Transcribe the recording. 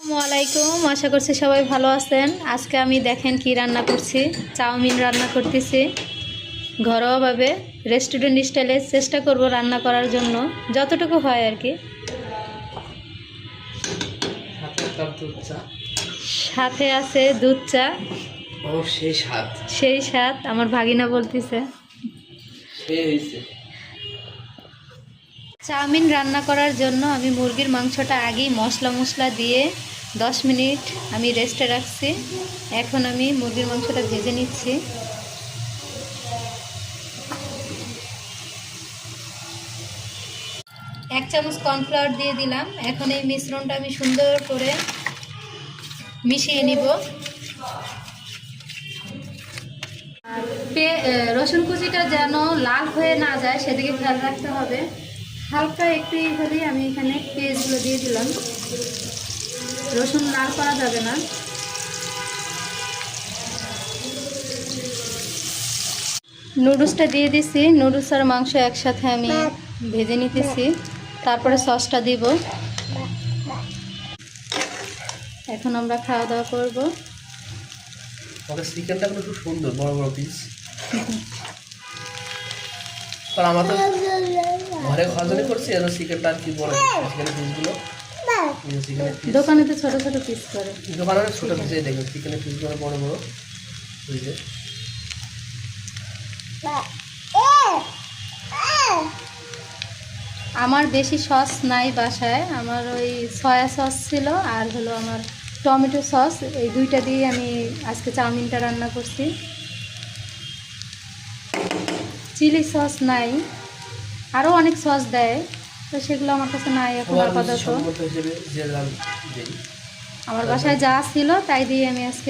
আসসালামাইকুম আশা করছি সবাই ভালো আছেন। আজকে আমি দেখেন কি রান্না করছি চাউমিন রান্না করতেছি। ঘরোয়াভাবে রেস্টুরেন্ট স্টাইলে চেষ্টা করব রান্না করার জন্য যতটুকু হয় আর কি। সাথে আছে দুধ চা। ও সেই স্বাদ। সেই স্বাদ আমার ভাগিনা বলতেছে। চাউমিন রান্না করার জন্য আমি মুরগির মাংসটা আগেই মশলা মশলা দিয়ে দশ মিনিট আমি রেস্টে রাখছি। এখন আমি মুরগির মাংসটা ভেজে নিচ্ছি। এক চামচ কর্নফ্লাওয়ার দিয়ে দিলাম। এখন এই মিশ্রণটা আমি সুন্দর করে মিশিয়ে নিব। রসুন কুচিটা যেন লাল হয়ে না যায়, সেদিকে খেয়াল রাখতে হবে। হালকা একটু ই হলেই আমি এখানে পেঁয়াজগুলো দিয়ে দিলাম। রসুন লাল করা যাবে না। নুডলসটা দিয়ে দিছি। নুডলস আর মাংস একসাথে আমি ভেজে নিতেছি। তারপরে সসটা দিব। এখন আমরা খাওয়া দাওয়া করব। চিকেনটা খুব সুন্দর, বড় বড় পিস তো ঘরে খাওয়া করছি আর কি বড় চিকেনের পিসগুলো দোকানে তো ছোট ছোট পিস করে। দোকানে অনেক ছোটো পিসে দেখবেন চিকেনের পিসগুলো বড় বড়। বুঝলে আমার বেশি সস নাই বাসায় আমার ওই সয়া সস ছিল আর হলো আমার টমেটো সস এই দুইটা দিয়ে আমি আজকে চাউমিনটা রান্না করছি। চিলি সস নাই। আরও অনেক সস দেয় তো সেগুলো আমার কাছে নাই এখন আপাতত। আমার বাসায় যা ছিল তাই দিয়ে আমি আজকে